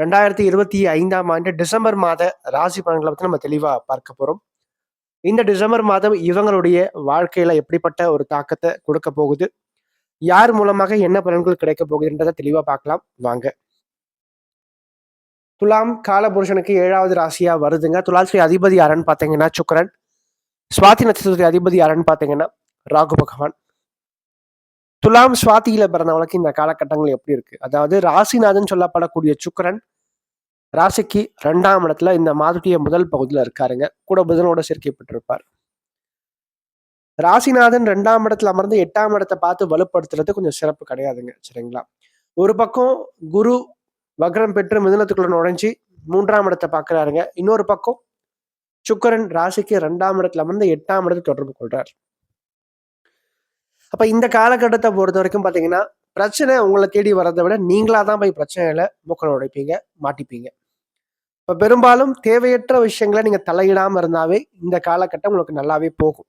ரெண்டாயிரத்தி இருபத்தி ஐந்தாம் ஆண்டு டிசம்பர் மாத ராசி பலன்களை பற்றி நம்ம தெளிவா பார்க்க போறோம். இந்த டிசம்பர் மாதம் இவங்களுடைய வாழ்க்கையில எப்படிப்பட்ட ஒரு தாக்கத்தை கொடுக்க போகுது? யார் மூலமாக என்ன பலன்கள் கிடைக்க போகுதுன்றதை தெளிவா பார்க்கலாம். வாங்க. துலாம் காலபுருஷனுக்கு ஏழாவது ராசியா வருதுங்க. துலாஸ்ரீ அதிபதி யாருன்னு பார்த்தீங்கன்னா சுக்கரன். சுவாதி நட்சத்திரத்துடைய அதிபதி யாருன்னு பார்த்தீங்கன்னா ராகு பகவான். துலாம் சுவாதியில பிறந்தவனுக்கு இந்த காலகட்டங்கள் எப்படி இருக்கு? அதாவது ராசிநாதன் சொல்லப்படக்கூடிய சுக்கிரன் ராசிக்கு ரெண்டாம் இடத்துல இந்த மாதத்துடைய முதல் பகுதியில் இருக்காருங்க. கூட புதனோட சேர்க்கப்பட்டிருப்பார் ராசிநாதன் ரெண்டாம் இடத்துல அமர்ந்து எட்டாம் இடத்தை பார்த்து வலுப்படுத்துறது கொஞ்சம் சிறப்பு கிடையாதுங்க சரிங்களா? ஒரு பக்கம் குரு வக்ரம் பெற்று மிதனத்துக்குள்ள நுழைஞ்சி மூன்றாம் இடத்தை பார்க்குறாருங்க. இன்னொரு பக்கம் சுக்கரன் ராசிக்கு ரெண்டாம் இடத்துல அமர்ந்து எட்டாம் இடத்தை தொடர்பு கொள்றார். அப்போ இந்த காலகட்டத்தை பொறுத்த வரைக்கும் பார்த்தீங்கன்னா பிரச்சனை உங்களை தேடி வர்றதை விட நீங்களா தான் போய் பிரச்சனையில மூக்களை உடைப்பீங்க மாட்டிப்பீங்க. இப்போ பெரும்பாலும் தேவையற்ற விஷயங்களை நீங்க தலையிடாம இருந்தாவே இந்த காலகட்டம் உங்களுக்கு நல்லாவே போகும்.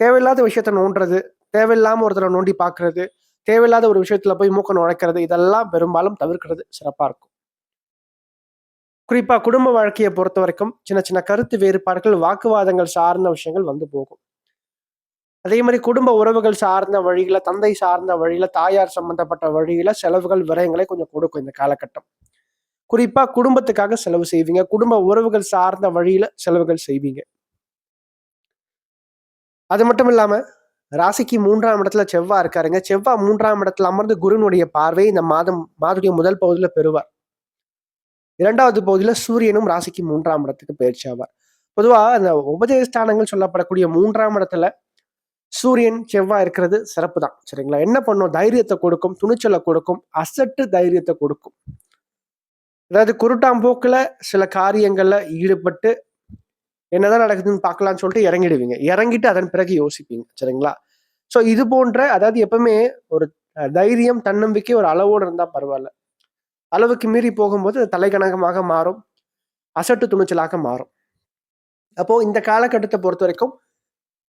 தேவையில்லாத விஷயத்த நோண்டுறது தேவையில்லாம ஒருத்தரை நோண்டி பார்க்கறது தேவையில்லாத ஒரு விஷயத்துல போய் மூக்க நுழைக்கிறது இதெல்லாம் பெரும்பாலும் தவிர்க்கிறது சிறப்பா இருக்கும். குறிப்பா குடும்ப வாழ்க்கையை பொறுத்த வரைக்கும் சின்ன சின்ன கருத்து வேறுபாடுகள் வாக்குவாதங்கள் சார்ந்த விஷயங்கள் வந்து போகும். அதே மாதிரி குடும்ப உறவுகள் சார்ந்த வழியில தந்தை சார்ந்த வழியில தாயார் சம்பந்தப்பட்ட வழியில செலவுகள் விரயங்களை கொஞ்சம் கொடுக்கும் இந்த காலகட்டம். குறிப்பா குடும்பத்துக்காக செலவு செய்வீங்க. குடும்ப உறவுகள் சார்ந்த வழியில செலவுகள் செய்வீங்க. அது மட்டும் இல்லாம ராசிக்கு மூன்றாம் இடத்துல செவ்வா இருக்காருங்க. செவ்வா மூன்றாம் இடத்துல அமர்ந்து குருனுடைய பார்வை இந்த மாதம் மாதுடைய முதல் பகுதியில பெறுவார். இரண்டாவது பகுதியில சூரியனும் ராசிக்கு மூன்றாம் இடத்துக்கு பயிற்சி ஆவார். பொதுவா அந்த உபதேஸ்தானங்கள் சொல்லப்படக்கூடிய மூன்றாம் இடத்துல சூரியன் செவ்வாய் இருக்கிறது சிறப்பு தான் சரிங்களா? என்ன பண்ணும்? தைரியத்தை கொடுக்கும் துணிச்சலை கொடுக்கும் அசட்டு தைரியத்தை கொடுக்கும். அதாவது குருட்டாம்போக்குல சில காரியங்களில் ஈடுபட்டு என்னதான் நடக்குதுன்னு பார்க்கலாம்னு சொல்லிட்டு இறங்கிடுவீங்க. இறங்கிட்டு அதன் பிறகு யோசிப்பீங்க. சரிங்களா? ஸோ இது போன்ற அதாவது எப்பவுமே ஒரு தைரியம் தன்னம்பிக்கை ஒரு அளவோடு இருந்தால் பரவாயில்ல. அளவுக்கு மீறி போகும்போது அது மாறும். அசட்டு துணிச்சலாக மாறும். அப்போ இந்த காலகட்டத்தை பொறுத்த வரைக்கும்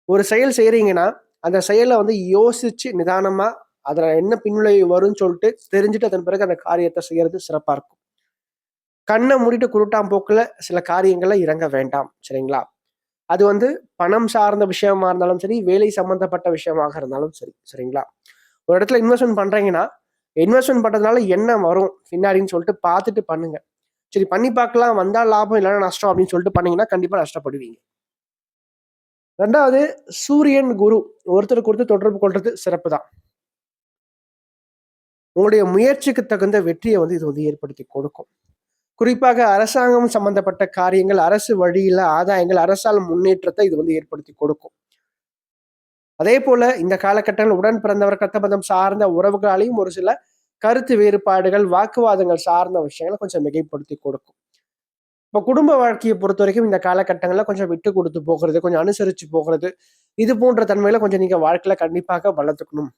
ஒரு செயல் செய்கிறீங்கன்னா அந்த செயலை வந்து யோசிச்சு நிதானமாக அதில் என்ன பின்விளைவு வரும்னு சொல்லிட்டு தெரிஞ்சுட்டு அதன் பிறகு அந்த காரியத்தை செய்யறது சிறப்பாக இருக்கும். கண்ணை மூடிட்டு குருட்டாம் போக்கில் சில காரியங்களை இறங்க வேண்டாம் சரிங்களா? அது வந்து பணம் சார்ந்த விஷயமா இருந்தாலும் சரி வேலை சம்பந்தப்பட்ட விஷயமாக இருந்தாலும் சரி சரிங்களா? ஒரு இடத்துல இன்வெஸ்ட்மெண்ட் பண்ணுறீங்கன்னா இன்வெஸ்ட்மெண்ட் பண்ணுறதுனால என்ன வரும் பின்னாடின்னு சொல்லிட்டு பார்த்துட்டு பண்ணுங்க. சரி பண்ணி பார்க்கலாம் வந்தால் லாபம் இல்லைன்னா நஷ்டம் அப்படின்னு சொல்லிட்டு பண்ணீங்கன்னா கண்டிப்பாக நஷ்டப்படுவீங்க. ரெண்டாவது சூரியன் குரு. ஒருத்தருக்கு ஒருத்தர் தொடர்பு கொள்றது சிறப்பு தான் உங்களுடைய முயற்சிக்கு தகுந்த வெற்றியை வந்து இது வந்து ஏற்படுத்தி கொடுக்கும். குறிப்பாக அரசாங்கம் சம்பந்தப்பட்ட காரியங்கள் அரசு வழியில ஆதாயங்கள் அரசால் முன்னேற்றத்தை இது வந்து ஏற்படுத்தி கொடுக்கும். அதே போல இந்த காலகட்டங்கள் உடன் பிறந்தவர் கத்தபந்தம் சார்ந்த உறவுகளாலையும் ஒரு சில கருத்து வேறுபாடுகள் வாக்குவாதங்கள் சார்ந்த விஷயங்களை கொஞ்சம் மிகைப்படுத்தி கொடுக்கும். இப்போ குடும்ப வாழ்க்கையை பொறுத்த வரைக்கும் இந்த காலகட்டங்களில் கொஞ்சம் விட்டு கொடுத்து போகிறது கொஞ்சம் அனுசரித்து போகிறது இது போன்ற தன்மையில கொஞ்சம் நீங்க வாழ்க்கையில கண்டிப்பாக வளர்த்துக்கணும்.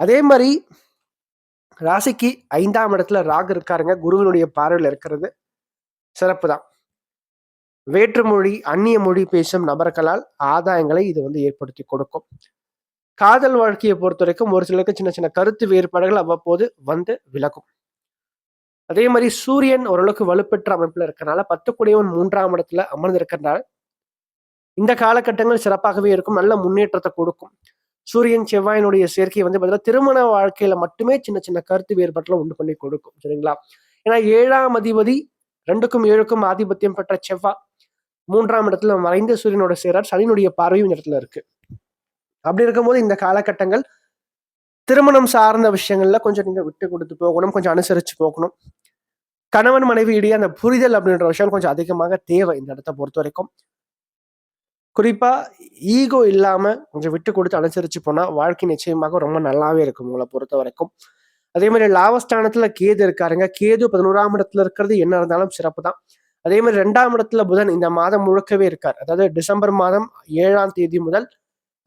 அதே மாதிரி ராசிக்கு ஐந்தாம் இடத்துல ராகு இருக்காருங்க. குருவினுடைய பார்வையில் இருக்கிறது சிறப்பு தான். வேற்றுமொழி அந்நிய மொழி பேசும் நபர்களால் ஆதாயங்களை இது வந்து ஏற்படுத்தி கொடுக்கும். காதல் வாழ்க்கையை பொறுத்த வரைக்கும் ஒரு சிலருக்கு சின்ன சின்ன கருத்து வேறுபாடுகள் அவ்வப்போது வந்து விலகும். அதே மாதிரி சூரியன் ஓரளவுக்கு வலுப்பெற்ற அமைப்புல இருக்கறனால பத்து கூடியவன் மூன்றாம் இடத்துல அமர்ந்து இந்த காலகட்டங்கள் சிறப்பாகவே இருக்கும். நல்ல முன்னேற்றத்தை கொடுக்கும். சூரியன் செவ்வாயினுடைய சேர்க்கை வந்து பார்த்தீங்கன்னா திருமண வாழ்க்கையில மட்டுமே சின்ன சின்ன கருத்து வேறுபாட்டில் உண்டு பண்ணி கொடுக்கும். சரிங்களா? ஏன்னா ஏழாம் அதிபதி ரெண்டுக்கும் ஏழுக்கும் ஆதிபத்தியம் பெற்ற செவ்வாய் மூன்றாம் இடத்துல மறைந்த சூரியனோட சேரார் சனியினுடைய பார்வையும் இந்த இடத்துல இருக்கு. அப்படி இருக்கும்போது இந்த காலகட்டங்கள் திருமணம் சார்ந்த விஷயங்கள்ல கொஞ்சம் நீங்க விட்டு கொடுத்து போகணும் கொஞ்சம் அனுசரிச்சு போகணும். கணவன் மனைவி இடையே அந்த புரிதல் அப்படின்ற விஷயம் கொஞ்சம் அதிகமாக தேவை இந்த இடத்த பொறுத்த வரைக்கும் குறிப்பா ஈகோ இல்லாம கொஞ்சம் விட்டு கொடுத்து அனுசரிச்சு போனா வாழ்க்கை நிச்சயமாக ரொம்ப நல்லாவே இருக்கும் உங்களை பொறுத்த வரைக்கும் அதே மாதிரி லாபஸ்தானத்துல கேது இருக்காருங்க. கேது பதினோராம் இடத்துல இருக்கிறது என்ன இருந்தாலும் சிறப்பு தான். அதே மாதிரி ரெண்டாம் இடத்துல புதன் இந்த மாதம் முழுக்கவே இருக்கார். அதாவது டிசம்பர் மாதம் ஏழாம் தேதி முதல்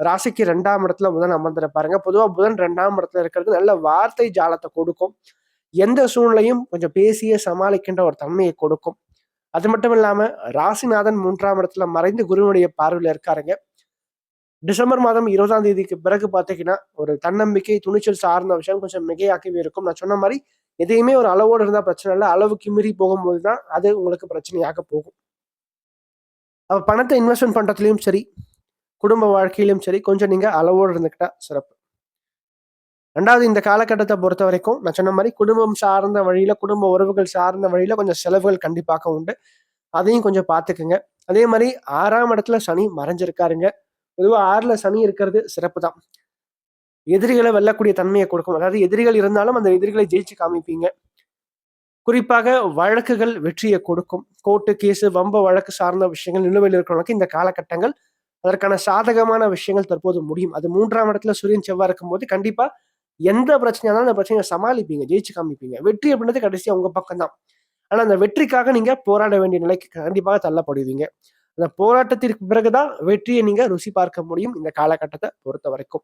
ராசிக்கு ரெண்டாம் இடத்துல புதன் அமர்ந்திருப்பாருங்க. பொதுவாக புதன் ரெண்டாம் இடத்துல இருக்கிறது நல்ல வார்த்தை ஜாலத்தை கொடுக்கும். எந்த சூழ்நிலையும் கொஞ்சம் பேசியே சமாளிக்கின்ற ஒரு தன்மையை கொடுக்கும். அது மட்டும் இல்லாமல் ராசிநாதன் மூன்றாம் இடத்துல மறைந்து குருவனுடைய பார்வையில் இருக்காருங்க. டிசம்பர் மாதம் இருபதாம் தேதிக்கு பிறகு பார்த்தீங்கன்னா ஒரு தன்னம்பிக்கை துணிச்சல் சார்ந்த விஷயம் கொஞ்சம் மிகையாக்கவே இருக்கும். நான் சொன்ன மாதிரி எதையுமே ஒரு அளவோடு இருந்தால் பிரச்சனை இல்லை. அளவுக்கு மீறி போகும்போது தான் அது உங்களுக்கு பிரச்சனையாக போகும். அப்போ பணத்தை இன்வெஸ்ட்மெண்ட் பண்ணுறதுலையும் சரி குடும்ப வாழ்க்கையிலும் சரி கொஞ்சம் நீங்கள் அளவோடு இருந்துக்கிட்டா சிறப்பு. ரெண்டாவது இந்த காலகட்டத்தை பொறுத்த வரைக்கும் நான் சொன்ன மாதிரி குடும்பம் சார்ந்த வழியில குடும்ப உறவுகள் சார்ந்த வழியில கொஞ்சம் செலவுகள் கண்டிப்பாக உண்டு. அதையும் கொஞ்சம் பார்த்துக்குங்க. அதே மாதிரி ஆறாம் இடத்துல சனி மறைஞ்சிருக்காருங்க. பொதுவாக ஆறில் சனி இருக்கிறது சிறப்பு தான். எதிரிகளை வெல்லக்கூடிய தன்மையை கொடுக்கும். அதாவது எதிரிகள் இருந்தாலும் அந்த எதிரிகளை ஜெயிச்சு காமிப்பீங்க. குறிப்பாக வழக்குகள் வெற்றியை கொடுக்கும். கோர்ட்டு கேஸு வம்ப வழக்கு சார்ந்த விஷயங்கள் நிலுவையில் இருக்கிறவங்களுக்கு இந்த காலகட்டங்கள் அதற்கான சாதகமான விஷயங்கள் தற்போது முடியும். அது மூன்றாம் இடத்துல சூரியன் செவ்வாய் இருக்கும்போது கண்டிப்பா எந்த பிரச்சனையா இருந்தாலும் அந்த பிரச்சனையை சமாளிப்பீங்க ஜெயிச்சு காமிப்பீங்க. வெற்றி அப்படின்றது கடைசியா உங்க பக்கம் தான் ஆனா அந்த வெற்றிக்காக நீங்க போராட வேண்டிய நிலைக்கு கண்டிப்பாக தள்ளப்படுவீங்க. அந்த போராட்டத்திற்கு பிறகுதான் வெற்றியை நீங்க ருசி பார்க்க முடியும். இந்த காலகட்டத்தை பொறுத்த வரைக்கும்